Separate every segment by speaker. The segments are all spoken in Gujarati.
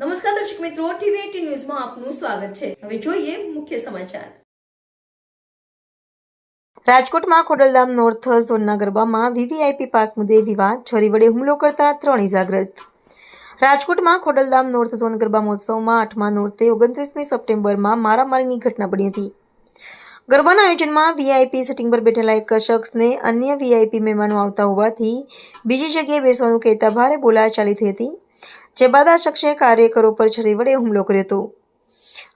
Speaker 1: નમસ્કાર દર્શક મિત્રો, ટીવી ન્યૂઝમાં આપનું સ્વાગત છે. હવે જોઈએ મુખ્ય સમાચાર. રાજકોટમાં ખોડલધામ નોર્થ ઝોનના ગરબામાં વીવીઆઈપી પાસ મુદ્દે વિવાદ, છરી વડે હુમલો કરતા ત્રણ ઇજાગ્રસ્ત. રાજકોટમાં ખોડલધામ નોર્થ ઝોન ગરબા મહોત્સવમાં આઠમા નોર્થે ઓગણત્રીસમી સપ્ટેમ્બરમાં મારામારીની ઘટના બની હતી. ગરબાના આયોજનમાં વીઆઈપી સિટિંગ પર બેઠેલા એક શખ્સને અન્ય વીઆઈપી મહેમાનો આવતા હોવાથી બીજી જગ્યાએ બેસવાનું કહેતા ભારે બોલાચાલી થઈ હતી. જે બાદ આ શખ્સે કાર્યકરો પર છરી વડે હુમલો કર્યો હતો.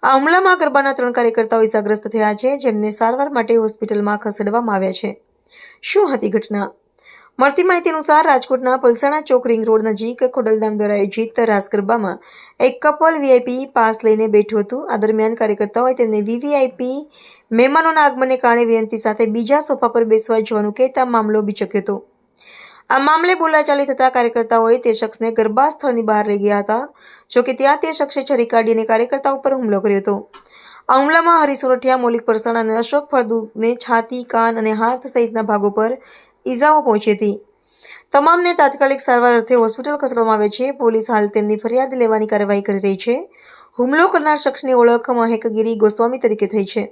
Speaker 1: આ હુમલામાં ગરબાના ત્રણ કાર્યકર્તાઓ ઇજાગ્રસ્ત થયા છે, જેમને સારવાર માટે હોસ્પિટલમાં ખસેડવામાં આવ્યા છે. શું હતી ઘટના? મળતી માહિતી અનુસાર, રાજકોટના પલસાણા ચોક રિંગ રોડ નજીક ખોડલધામ દ્વારા આયોજિત રાસ ગરબામાં એક કપલ વીઆઈપી પાસ લઈને બેઠું હતું. આ દરમિયાન કાર્યકર્તાઓએ તેમને વીવીઆઈપી મહેમાનોના આગમનને કારણે વિનંતી સાથે બીજા સોફા પર બેસવા જવાનું કહેતા મામલો બિચક્યો હતો. આ મામલે બોલાચાલી થતા કાર્યકર્તાઓએ તે શખ્સને ગરબા સ્થળની બહાર લઈ ગયા હતા જોકે ત્યાં તે શખ્સે છરી કાઢીને કાર્યકર્તા કાર્યકર્તાઓ પર હુમલો કર્યો હતો. આ હુમલામાં હરિસોરઠિયા મૌલિક પરસણ અને અશોક ફળદુને છાતી, કાન અને હાથ સહિતના ભાગો પર ઈજાઓ પહોંચી હતી. તમામને તાત્કાલિક સારવાર અર્થે હોસ્પિટલ ખસેડવામાં આવે છે. પોલીસ હાલ તેમની ફરિયાદ લેવાની કાર્યવાહી કરી રહી છે. હુમલો કરનાર શખ્સની ઓળખ મહેકગીરી ગોસ્વામી તરીકે થઈ છે.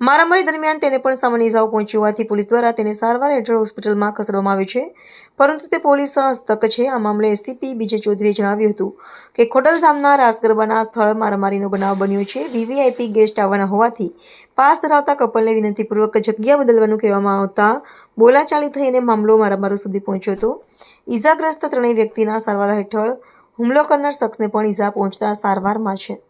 Speaker 1: મારામારી દરમિયાન તેને પણ સામાન્ય ઇજાઓ પહોંચી હોવાથી પોલીસ દ્વારા તેને સારવાર હેઠળ હોસ્પિટલમાં ખસેડવામાં આવ્યો છે. પરંતુ તે પોલીસ હસ્તક છે. આ મામલે એસીપી બીજે ચૌધરીએ જણાવ્યું હતું કે ખોડલધામના રાસ ગરબાના સ્થળ મારામારીનો બનાવ બન્યો છે. વીવીઆઈપી ગેસ્ટ આવવાના હોવાથી પાસ ધરાવતા કપલને વિનંતીપૂર્વક જગ્યા બદલવાનું કહેવામાં આવતા બોલાચાલી થઈને મામલો મારામારો સુધી પહોંચ્યો હતો. ઈજાગ્રસ્ત ત્રણેય વ્યક્તિના સારવાર હેઠળ હુમલો કરનાર શખ્સને પણ ઇજા પહોંચતા સારવારમાં છે.